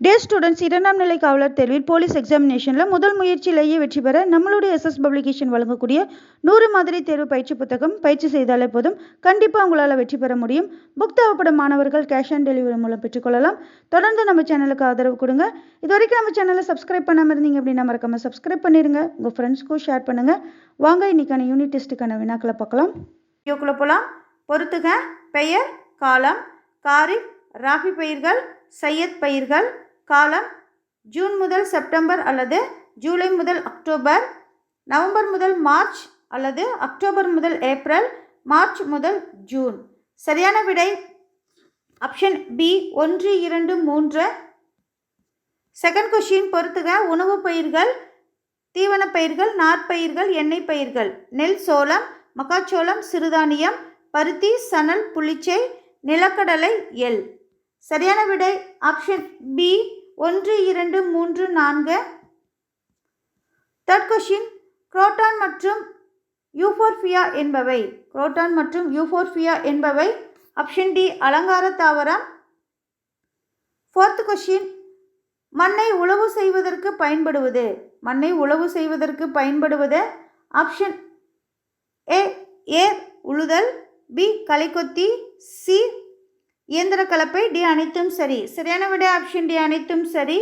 டே students இரண்டாம் நிலை காவலர் தேர்வில் போலீஸ் எக்ஸாமினேஷனில் முதல் முயற்சியிலேயே வெற்றி பெற நம்மளுடைய எஸ்எஸ் பப்ளிகேஷன் வழங்கக்கூடிய நூறு மாதிரி தேர்வு பயிற்சி புத்தகம் பயிற்சி செய்தாலே போதும். கண்டிப்பாக உங்களால் வெற்றி பெற முடியும். புக் தேவைப்படும் மாணவர்கள் கேஷ் ஆன் டெலிவரி மூலம் பெற்றுக்கொள்ளலாம் தொடர்ந்து நம்ம சேனலுக்கு ஆதரவு கொடுங்க. இது வரைக்கும் நம்ம சேனலை சப்ஸ்கிரைப் பண்ணாமல் இருந்தீங்க அப்படின்னா மறக்காமல் சப்ஸ்கிரைப் பண்ணிடுங்க உங்கள் ஃப்ரெண்ட்ஸ்க்கும் ஷேர் பண்ணுங்கள் வாங்க இன்னைக்கான யூனிட் டெஸ்ட்டுக்கான வினாக்களை பார்க்கலாம். வீடியோக்குள்ளே போகலாம் பொறுத்துக. பெயர் காலம் காரிஃப் ராபி பயிர்கள் சையத் பயிர்கள். காலம் ஜூன் முதல் செப்டம்பர் அல்லது ஜூலை முதல் அக்டோபர் நவம்பர் முதல் மார்ச் அல்லது அக்டோபர் முதல் ஏப்ரல் மார்ச் முதல் ஜூன். சரியான விடை ஆப்ஷன் பி ஒன்று இரண்டு மூன்று. செகண்ட் கொஷின் பொறுத்துக. உணவுப் பயிர்கள் தீவனப் பயிர்கள் நாற்பயிர்கள் எண்ணெய் பயிர்கள். நெல் சோளம் மக்காச்சோளம் சிறுதானியம் பருத்தி சணல் புளிச்சை நிலக்கடலை எல் சரியான விடை ஆப்ஷன் பி ஒன்று இரண்டு மூன்று நான்கு. தேர்ட் கொஷின் குரோட்டான் மற்றும் யூஃபோர்ஃபியா என்பவை. குரோட்டான் மற்றும் யூஃபோர்ஃபியா என்பவை. ஆப்ஷன் டி அலங்கார தாவரம். ஃபோர்த் கொஷின் மண்ணை உழவு செய்வதற்கு பயன்படுவது. மண்ணை உழவு செய்வதற்கு பயன்படுவது. ஆப்ஷன் ஏ ஏர் உழுதல். பி களைக்கொத்தி. சி இயந்திர கலப்பை டி அனைத்தும் சரி சரியான விடை ஆப்ஷன் டி அனைத்தும் சரி.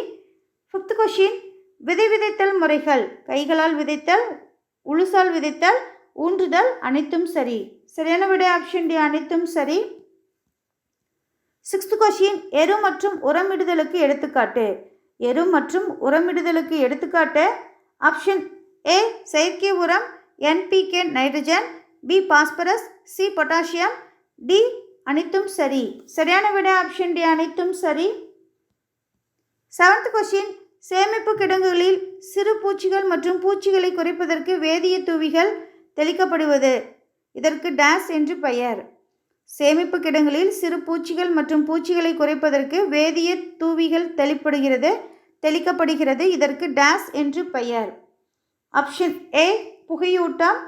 ஃபிஃப்த் கொஷின் விதை விதைத்தல் முறைகள். கைகளால் விதைத்தல் உளுசால் விதைத்தல் ஊன்றுதல் அனைத்தும் சரி. சரியான விடை ஆப்ஷன் டி அனைத்தும் சரி. சிக்ஸ்த் கொஷின் எரு மற்றும் உரமிடுதலுக்கு எடுத்துக்காட்டு. எரு மற்றும் உரமிடுதலுக்கு எடுத்துக்காட்டு. ஆப்ஷன் ஏ செயற்கை உரம் NPK nitrogen P phosphorus C potassium D அனைத்தும் சரி. சரியான விட ஆப்ஷன் டி அனைத்தும் சரி. செவன்த் கொஷின் சேமிப்பு கிடங்குகளில் சிறு பூச்சிகள் மற்றும் பூச்சிகளை குறைப்பதற்கு வேதிய தூவிகள் தெளிக்கப்படுவது. இதற்கு டேஸ் என்று பெயர். சேமிப்பு கிடங்களில் சிறு பூச்சிகள் மற்றும் பூச்சிகளை குறைப்பதற்கு வேதிய தூவிகள் தெளிப்படுகிறது தெளிக்கப்படுகிறது. இதற்கு டேஸ் என்று பெயர். ஆப்ஷன் ஏ புகையூட்டம்.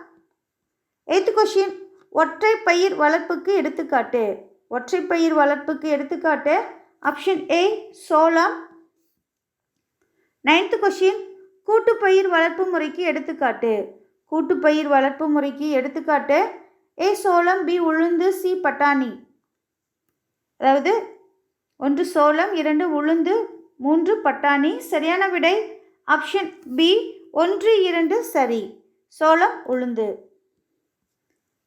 எய்த் கொஷின் ஒற்றை பயிர் வளர்ப்புக்கு எடுத்துக்காட்டு. ஒற்றை பயிர் வளர்ப்புக்கு எடுத்துக்காட்டு. ஆப்ஷன் ஏ சோளம். நைன்த் கொஷின் கூட்டுப்பயிர் வளர்ப்பு முறைக்கு எடுத்துக்காட்டு. கூட்டுப்பயிர் வளர்ப்பு முறைக்கு எடுத்துக்காட்டு. ஏ சோளம் பி உளுந்து சி பட்டாணி. அதாவது ஒன்று சோளம் இரண்டு உளுந்து மூன்று பட்டாணி. சரியான விடை ஆப்ஷன் பி ஒன்று இரண்டு சரி. சோளம் உளுந்து.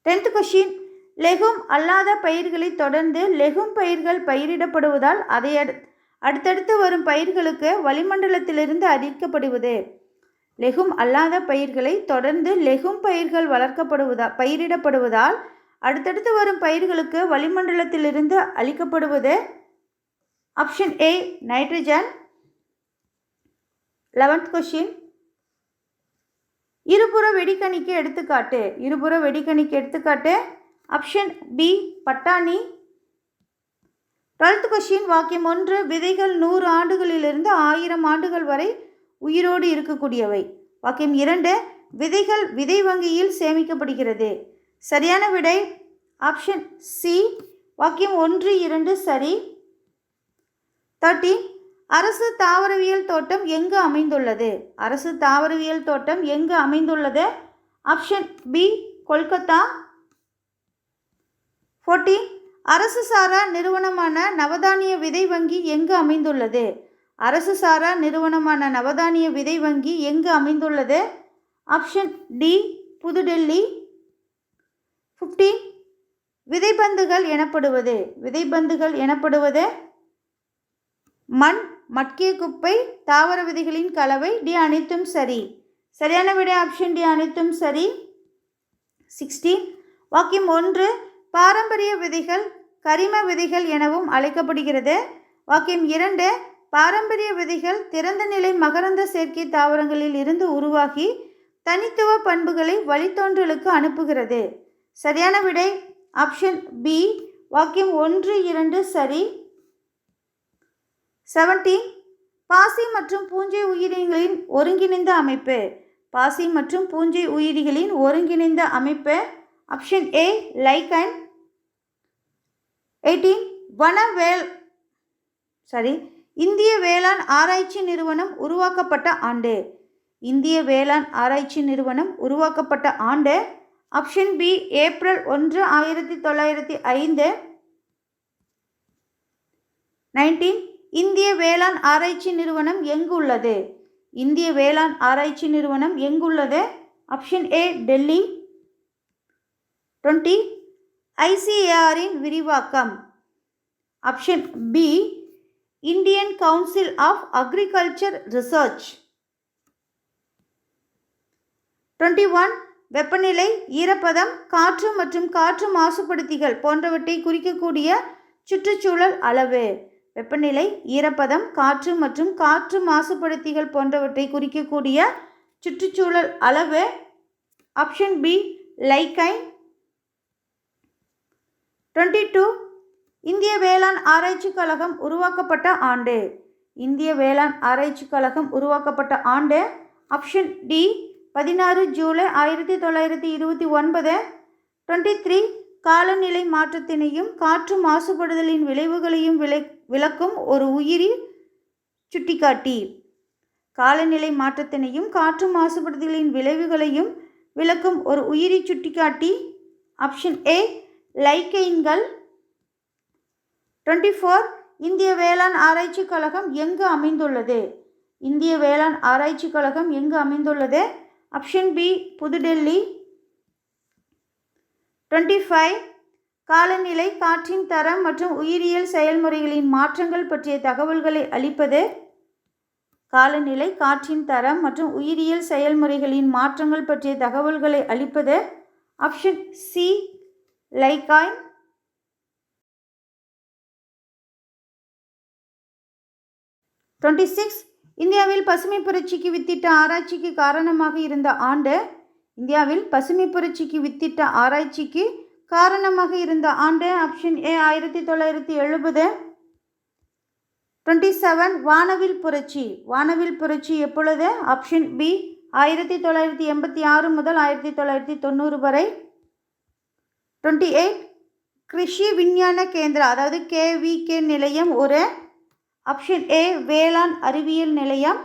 டென்த் கொஷின் லெகும் அல்லாத பயிர்களை தொடர்ந்து லெகும் பயிர்கள் பயிரிடப்படுவதால் அதை அடுத்தடுத்து வரும் பயிர்களுக்கு வளிமண்டலத்திலிருந்து அறிக்கப்படுவது லெகும் அல்லாத பயிர்களை தொடர்ந்து லெகும் பயிர்கள் வளர்க்கப்படுவதா பயிரிடப்படுவதால் அடுத்தடுத்து வரும் பயிர்களுக்கு வளிமண்டலத்திலிருந்து அளிக்கப்படுவது option A nitrogen. Eleventh question இருபுற வெடிக்கணிக்கு எடுத்துக்காட்டு. இருபுற வெடிக்கணிக்கு எடுத்துக்காட்டு. ஆப்ஷன் பி பட்டாணி. டுவெல்த் கொஷின் வாக்கியம் ஒன்று. விதைகள் நூறு ஆண்டுகளிலிருந்து ஆயிரம் ஆண்டுகள் வரை உயிரோடு இருக்கக்கூடியவை. வாக்கியம் இரண்டு விதைகள் விதை வங்கியில் சேமிக்கப்படுகிறது. சரியான விடை? ஆப்ஷன் சி வாக்கியம் ஒன்று இரண்டு சரி. தேர்ட்டி அரசு தாவரவியல் தோட்டம் எங்கு அமைந்துள்ளது? அரசு தாவரவியல் தோட்டம் எங்கு அமைந்துள்ளது? Option B Kolkata. ஃபோர்டீன் அரசு சாரா நிறுவனமான நவதானிய விதை வங்கி எங்கு அமைந்துள்ளது? அரசு சாரா நிறுவனமான நவதானிய விதை வங்கி எங்கு அமைந்துள்ளது? ஆப்ஷன் டி புதுடெல்லி. ஃபிஃப்டீன் விதைபந்துகள் எனப்படுவது. விதைபந்துகள் எனப்படுவது மண் மட்கிய குப்பை தாவர விதிகளின் கலவை டி அனைத்தும் சரி. சரியான விடை ஆப்ஷன் டி அனைத்தும் சரி. சிக்ஸ்டீன் வாக்கியம் ஒன்று பாரம்பரிய விதைகள் கரிம விதைகள் எனவும் அழைக்கப்படுகிறது. வாக்கியம் இரண்டு பாரம்பரிய விதைகள் திறந்த நிலை மகரந்த சேர்க்கை தாவரங்களில் இருந்து உருவாகி தனித்துவ பண்புகளை வழித்தோன்றலுக்கு அனுப்புகிறது. சரியான விடை ஆப்ஷன் பி வாக்கியம் ஒன்று இரண்டு சரி. செவன்டீன் பாசி மற்றும் பூஞ்சை உயிரிகளின் ஒருங்கிணைந்த அமைப்பு. பாசி மற்றும் பூஞ்சை உயிரிகளின் ஒருங்கிணைந்த அமைப்பு. ஆப்ஷன் ஏ லைக்கன் எயிட்டீன் வனவேல் சாரி இந்திய வேளாண் ஆராய்ச்சி நிறுவனம் உருவாக்கப்பட்ட ஆண்டு. இந்திய வேளாண் ஆராய்ச்சி நிறுவனம் உருவாக்கப்பட்ட ஆண்டு. ஆப்ஷன் பி ஏப்ரல் ஒன்று ஆயிரத்தி தொள்ளாயிரத்தி ஐந்து. நைன்டீன் இந்திய வேளாண் ஆராய்ச்சி நிறுவனம் எங்குள்ளது? இந்திய வேளாண் ஆராய்ச்சி நிறுவனம் எங்குள்ளது? Option A Delhi. டுவெண்ட்டி ஐசிஏஆரின் விரிவாக்கம். Option B Indian council of agriculture research twenty one வெப்பநிலை ஈரப்பதம் காற்று மற்றும் காற்று மாசுபடுத்திகள் போன்றவற்றை குறிக்கக்கூடிய சுற்றுச்சூழல் அளவு. வெப்பநிலை ஈரப்பதம் காற்று மற்றும் காற்று மாசுபடுத்திகள் போன்றவற்றை குறிக்கக்கூடிய சுற்றுச்சூழல் அளவு option B lichen twenty two இந்திய வேளாண் ஆராய்ச்சி கழகம் உருவாக்கப்பட்ட ஆண்டு. இந்திய வேளாண் ஆராய்ச்சி கழகம் உருவாக்கப்பட்ட ஆண்டு ஆப்ஷன் டி பதினாறு ஜூலை ஆயிரத்தி தொள்ளாயிரத்தி இருபத்தி ஒன்பது. டுவெண்ட்டி த்ரீ காலநிலை மாற்றத்தினையும் காற்று மாசுபடுதலின் விளைவுகளையும் விளை விளக்கும் ஒரு உயிரி சுட்டிக்காட்டி. காலநிலை மாற்றத்தினையும் காற்று மாசுபடுதலின் விளைவுகளையும் விளக்கும் ஒரு உயிரி சுட்டிக்காட்டி. ஆப்ஷன் ஏ லைக்கைன்கள் டுவெண்ட்டி ஃபோர் இந்திய வேளாண் ஆராய்ச்சி கழகம் எங்கு அமைந்துள்ளது? இந்திய வேளாண் ஆராய்ச்சி கழகம் எங்கு அமைந்துள்ளது? ஆப்ஷன் பி புதுடெல்லி. டுவெண்ட்டி ஃபைவ் காலநிலை காற்றின் தரம் மற்றும் உயிரியல் செயல்முறைகளின் மாற்றங்கள் பற்றிய தகவல்களை அளிப்பது காலநிலை காற்றின் தரம் மற்றும் உயிரியல் செயல்முறைகளின் மாற்றங்கள் பற்றிய தகவல்களை அளிப்பது ஆப்ஷன் சி லைகாய் டுவெண்ட்டி சிக்ஸ் இந்தியாவில் பசுமை புரட்சிக்கு வித்திட்ட ஆராய்ச்சிக்கு காரணமாக இருந்த ஆண்டு இந்தியாவில் பசுமை புரட்சிக்கு வித்திட்ட ஆராய்ச்சிக்கு காரணமாக இருந்த ஆண்டு ஆப்ஷன் ஏ ஆயிரத்தி தொள்ளாயிரத்தி எழுபது. டுவெண்ட்டி செவன் வானவில் புரட்சி. வானவில் புரட்சி எப்பொழுது? ஆப்ஷன் பி ஆயிரத்தி தொள்ளாயிரத்தி எண்பத்தி ஆறு முதல் ஆயிரத்தி தொள்ளாயிரத்தி தொண்ணூறு வரை. டுவெண்ட்டி எயிட் கிருஷி விஞ்ஞான கேந்திரா அதாவது கேவிகே நிலையம் ஒரு. ஆப்ஷன் ஏ வேளாண் அறிவியல் நிலையம்.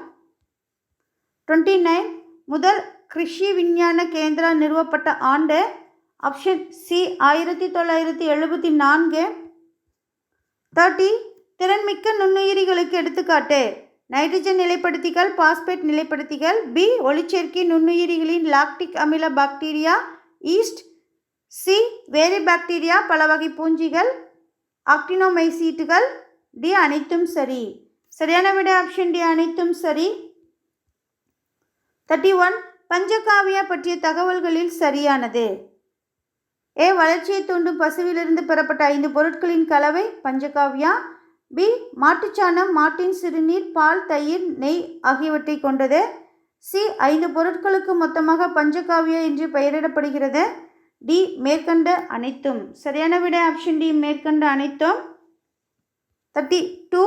டுவெண்ட்டி நைன் முதல் கிருஷி விஞ்ஞான கேந்திரா நிறுவப்பட்ட ஆண்டு ஆப்ஷன் சி ஆயிரத்தி தொள்ளாயிரத்தி எழுபத்தி நான்கு. தேர்ட்டி திறன்மிக்க நுண்ணுயிரிகளுக்கு எடுத்துக்காட்டு. நைட்ரஜன் நிலைப்படுத்திகள் பாஸ்பேட் நிலைப்படுத்திகள். பி ஒளிச்சேர்க்கை நுண்ணுயிரிகளின் லாக்டிக் அமில பாக்டீரியா. ஈஸ்ட் சி வேரி பாக்டீரியா பல வகை பூஞ்சிகள். ஆக்டினோமைசீட்டுகள். டி அனைத்தும் சரி. சரியான விட ஆப்ஷன் டி அனைத்தும் சரி. தேர்ட்டி ஒன் பஞ்சகாவியா பற்றிய தகவல்களில் சரியானது. ஏ வளர்ச்சியை தூண்டும் பசுவிலிருந்து பெறப்பட்ட ஐந்து பொருட்களின் கலவை பஞ்சகாவியா பி மாட்டுச்சாணம் மாட்டின் சிறுநீர் பால் தயிர் நெய் ஆகியவற்றை கொண்டது. சி ஐந்து பொருட்களுக்கு மொத்தமாக பஞ்சகாவியா என்று பெயரிடப்படுகிறது. டி மேற்கண்ட அனைத்தும். சரியான விட ஆப்ஷன் டி மேற்கண்ட அனைத்தும். தேர்ட்டி டூ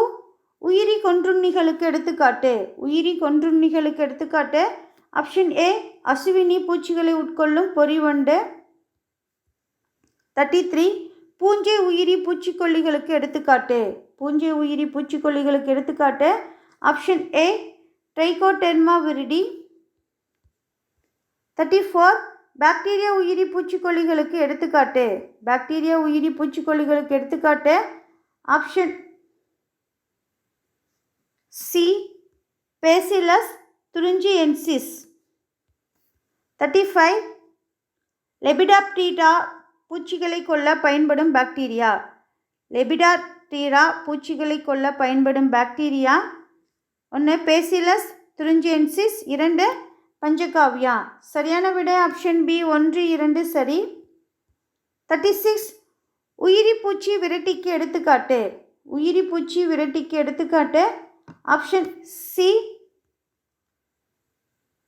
உயிரி கொன்றுண்ணிகளுக்கு எடுத்துக்காட்டு. உயிரி கொன்றுண்ணிகளுக்கு எடுத்துக்காட்டு. ஆப்ஷன் ஏ அசுவினி பூச்சிகளை உட்கொள்ளும் பொறிவண்டு தேர்ட்டி த்ரீ பூஞ்சை உயிரி பூச்சிக்கொல்லிகளுக்கு எடுத்துக்காட்டு. பூஞ்சை உயிரி பூச்சிக்கொல்லிகளுக்கு எடுத்துக்காட்டு. Option A trichoderma viride thirty four bacteria உயிரி பூச்சிக்கொல்லிகளுக்கு எடுத்துக்காட்டு. பாக்டீரியா உயிரி பூச்சிக்கொல்லிகளுக்கு எடுத்துக்காட்டு. Option C bacillus thuringiensis thirty five lepidoptera பூச்சிகளை கொல்ல பயன்படும் பாக்டீரியா. லெபிடாப்டீரா பூச்சிகளை கொல்ல பயன்படும் பாக்டீரியா. ஒன்று பேசிலஸ் துருஞ்சென்சிஸ் இரண்டு பஞ்சகாவியா. சரியான விட ஆப்ஷன் பி ஒன்று இரண்டு சரி. தேர்ட்டி சிக்ஸ் உயிரி பூச்சி விரட்டிக்கு எடுத்துக்காட்டு. உயிரி பூச்சி விரட்டிக்கு எடுத்துக்காட்டு. Option C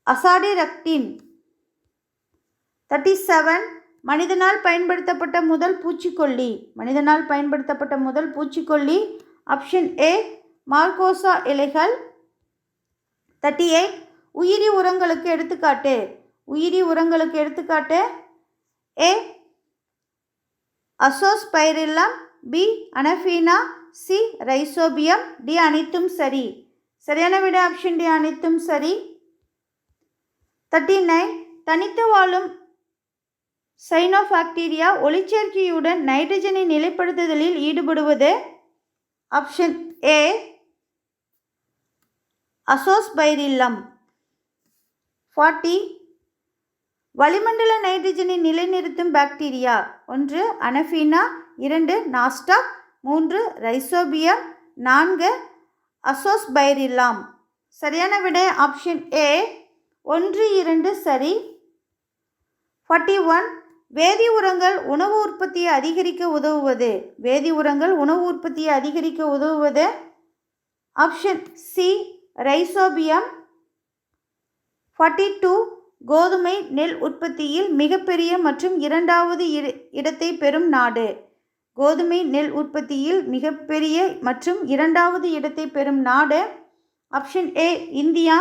azadirachtin thirty seven மனிதனால் பயன்படுத்தப்பட்ட முதல் பூச்சிக்கொல்லி. மனிதனால் பயன்படுத்தப்பட்ட முதல் பூச்சிக்கொல்லி. ஆப்ஷன் ஏ மார்கோசா இலைகள். தேர்ட்டி எயிட் உயிரி உரங்களுக்கு எடுத்துக்காட்டு. உயிரி உரங்களுக்கு எடுத்துக்காட்டு. A azospirillum B anabaena C rhizobium D அனைத்தும் சரி. சரியான விட ஆப்ஷன் டி அனைத்தும் சரி. தேர்ட்டி நைன் தனித்து வாழும் சைனோபாக்டீரியா ஒளிச்சேர்க்கையுடன் நைட்ரஜனை நிலைப்படுத்துதலில் ஈடுபடுவது? Option A. அசோஸ்பைரில்லம். ஃபார்ட்டி. வளிமண்டல நைட்ரஜனை நிலைநிறுத்தும் பாக்டீரியா. ஒன்று அனஃபீனா. இரண்டு நாஸ்டாக். மூன்று ரைசோபியம். நான்கு அசோஸ்பைரில்லாம். சரியான விடை ஆப்ஷன் ஏ. ஒன்று இரண்டு சரி. Forty one. வேதி உரங்கள் உணவு உற்பத்தியை அதிகரிக்க உதவுவது. வேதி உரங்கள் உணவு உற்பத்தியை அதிகரிக்க உதவுவது. Option C rhizobium. Forty two கோதுமை நெல் உற்பத்தியில் மிகப்பெரிய மற்றும் இரண்டாவது இடத்தை பெறும் நாடு. கோதுமை நெல் உற்பத்தியில் மிகப்பெரிய மற்றும் இரண்டாவது இடத்தை பெறும் நாடு. Option A India.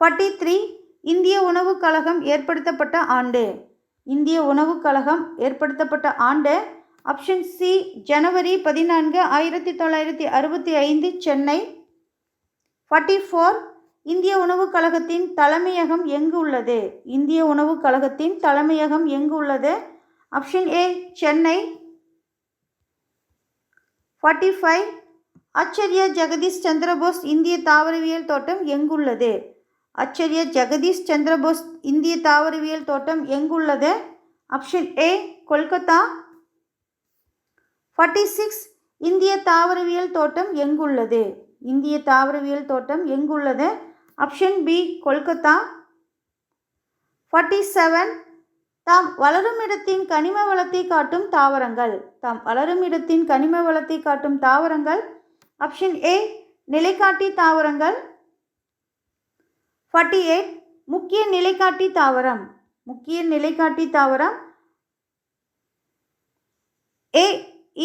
Forty three இந்திய உணவுக் கழகம் ஏற்படுத்தப்பட்ட ஆண்டு. இந்திய உணவுக் கழகம் ஏற்படுத்தப்பட்ட ஆண்டு ஆப்ஷன் சி ஜனவரி பதினான்கு ஆயிரத்தி தொள்ளாயிரத்தி அறுபத்தி ஐந்து சென்னை. ஃபார்ட்டி ஃபோர் இந்திய உணவுக் கழகத்தின் தலைமையகம் எங்கு உள்ளது? இந்திய உணவுக் கழகத்தின் தலைமையகம் எங்கு உள்ளது? Option A Chennai. Forty five ஆச்சரிய ஜெகதீஷ் சந்திரபோஸ் இந்திய தாவரவியல் தோட்டம் எங்குள்ளது ஆச்சரிய ஜெகதீஷ் சந்திரபோஸ் இந்திய தாவரவியல் தோட்டம் எங்குள்ளது? Option A Kolkata. Forty six இந்திய தாவரவியல் தோட்டம் எங்குள்ளது? இந்திய தாவரவியல் தோட்டம் எங்குள்ளது? Option B Kolkata. Forty seven தாம் வளரும் இடத்தின் கனிம வளத்தை காட்டும் தாவரங்கள். தாம் வளரும் இடத்தின் கனிம வளத்தை காட்டும் தாவரங்கள். ஆப்ஷன் ஏ நிலைக்காட்டி தாவரங்கள். ஃபார்ட்டி எயிட் முக்கிய நிலைக்காட்டி தாவரம். முக்கிய நிலைக்காட்டி தாவரம். A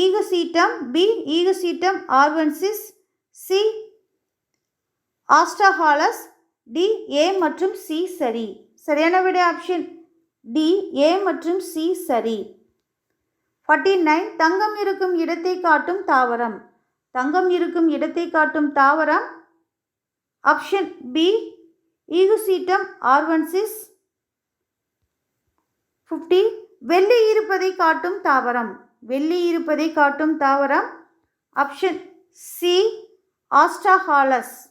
equisetum B equisetum arvensis C ஆஸ்டஹாலஸ் D A மற்றும் சி சரி. சரியான விட ஆப்ஷன் டி ஏ மற்றும் சி சரி. ஃபார்ட்டி நைன் தங்கம் இருக்கும் இடத்தை காட்டும் தாவரம். தங்கம் இருக்கும் இடத்தை காட்டும் தாவரம். Option B equisetum arvensis fifty வெள்ளி இருப்பதை காட்டும் தாவரம். வெள்ளி இருப்பதை காட்டும் தாவரம். Option C ஆஸ்டாஹாலஸ்